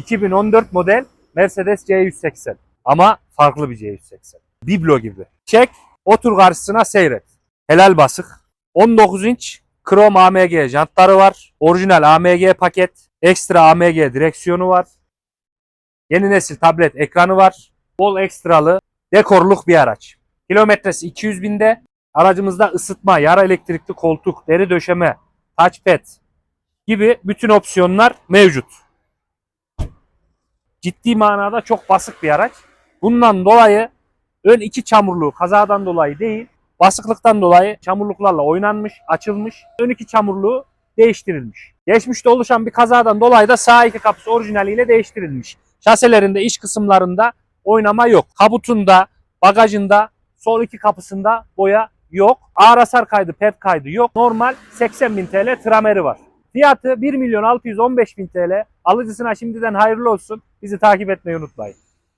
2014 model Mercedes C180. Ama farklı bir C180. Biblo gibi. Çek, otur karşısına seyret. Helal basık. 19 inç krom AMG jantları var. Orijinal AMG paket. Ekstra AMG direksiyonu var. Yeni nesil tablet ekranı var. Bol ekstralı dekorluk bir araç. Kilometresi 200 binde. Aracımızda ısıtma, yara elektrikli koltuk, deri döşeme, touchpad gibi bütün opsiyonlar mevcut. Ciddi manada çok basık bir araç. Bundan dolayı ön iki çamurluğu kazadan dolayı değil, basıklıktan dolayı çamurluklarla oynanmış, açılmış. Ön iki çamurluğu değiştirilmiş. Geçmişte oluşan bir kazadan dolayı da sağ iki kapısı orijinaliyle değiştirilmiş. Şaselerinde iç kısımlarında oynama yok. Kabutunda, bagajında, sol iki kapısında boya yok. Ağır hasar kaydı, pet kaydı yok. Normal 80.000 TL trameri var. Fiyatı 1 milyon 615 bin TL. Alıcısına şimdiden hayırlı olsun. Bizi takip etmeyi unutmayın.